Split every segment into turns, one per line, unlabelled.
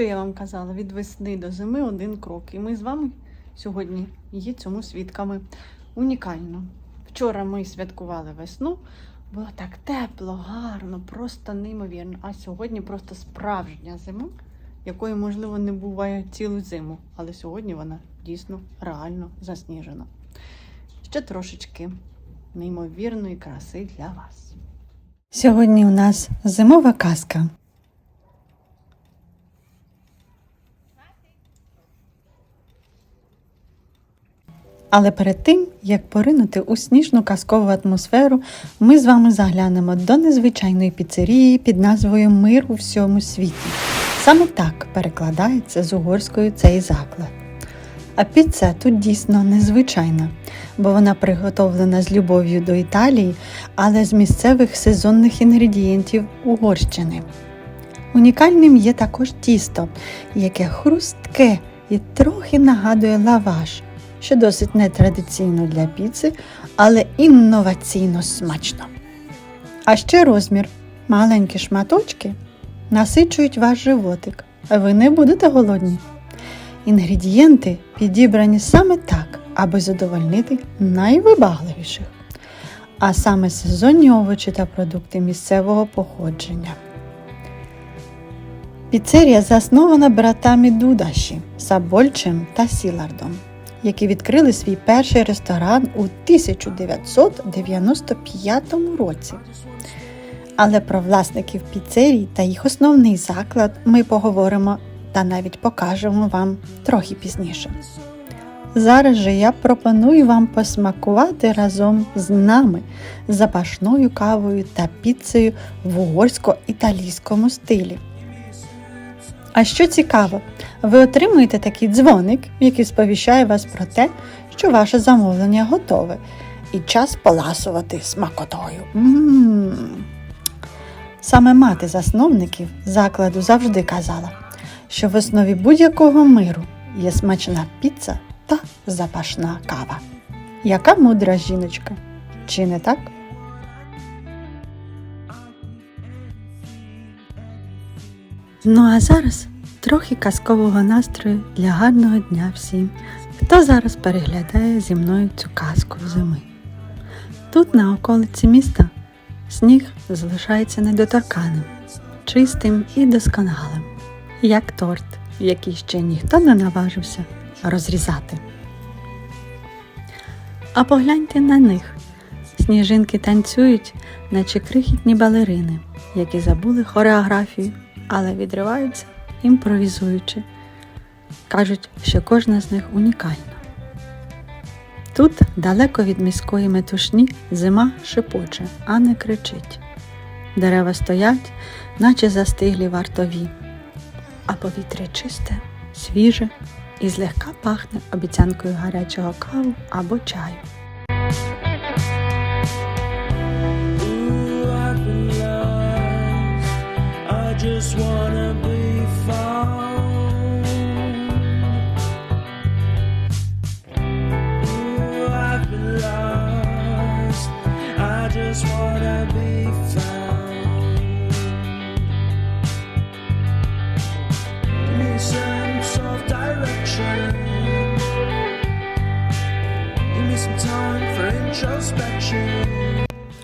що я вам казала, від весни до зими один крок. І ми з вами сьогодні є цьому свідками. Унікально. Вчора ми святкували весну. Було так тепло, гарно, просто неймовірно. А сьогодні просто справжня зима, якої, можливо, не буває цілу зиму. Але сьогодні вона дійсно реально засніжена. Ще трошечки неймовірної краси для вас. Сьогодні у нас зимова казка. Але перед тим, як поринути у сніжну казкову атмосферу, ми з вами заглянемо до незвичайної піцерії під назвою Мир у всьому світі. Саме так перекладається з угорською цей заклад. А піца тут дійсно незвичайна, бо вона приготовлена з любов'ю до Італії, але з місцевих сезонних інгредієнтів Угорщини. Унікальним є також тісто, яке хрустке і трохи нагадує лаваш, що досить нетрадиційно для піци, але інноваційно смачно. А ще розмір маленькі шматочки насичують ваш животик, а ви не будете голодні. Інгредієнти підібрані саме так, аби задовольнити найвибагливіших, а саме сезонні овочі та продукти місцевого походження. Піцерія заснована братами Дудаші Сабольчем та Сілардом, які відкрили свій перший ресторан у 1995 році. Але про власників піцерій та їх основний заклад ми поговоримо та навіть покажемо вам трохи пізніше. Зараз же я пропоную вам посмакувати разом з нами запашною кавою та піцею в угорсько-італійському стилі. А що цікаво, ви отримуєте такий дзвоник, який сповіщає вас про те, що ваше замовлення готове, і час поласувати смакотою. М-м-м. Саме мати засновників закладу завжди казала, що в основі будь-якого миру є смачна піца та запашна кава. Яка мудра жіночка? Чи не так? Ну а зараз трохи казкового настрою для гарного дня всім, хто зараз переглядає зі мною цю казку зими. Тут, на околиці міста, сніг залишається недоторканим, чистим і досконалим, як торт, який ще ніхто не наважився розрізати. А погляньте на них. Сніжинки танцюють, наче крихітні балерини, які забули хореографію, але відриваються, імпровізуючи. Кажуть, що кожна з них унікальна. Тут, далеко від міської метушні, зима шепоче, а не кричить. Дерева стоять, наче застиглі вартові, а повітря чисте, свіже і злегка пахне обіцянкою гарячого каву або чаю.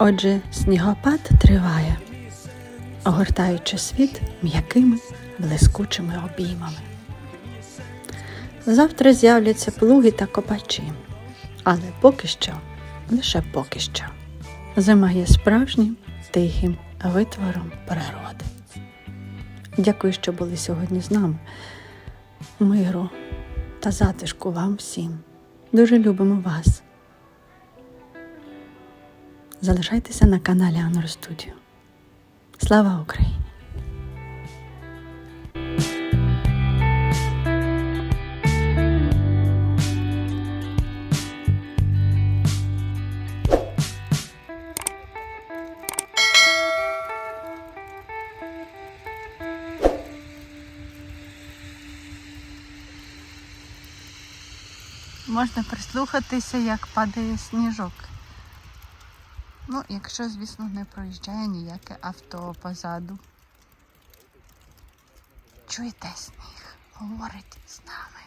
Отже, снігопад триває, огортаючи світ м'якими блискучими обіймами. Завтра з'являться плуги та копачі, але поки що, лише поки що, зима є справжнім тихим витвором природи. Дякую, що були сьогодні з нами. Миру та затишку вам всім. Дуже любимо вас. Залишайтеся на каналі Анор студіо, Слава Україні! Можна прислухатися, як падає сніжок. Ну, якщо, звісно, не проїжджає ніяке авто позаду. Чуєте сніг? Говорить з нами.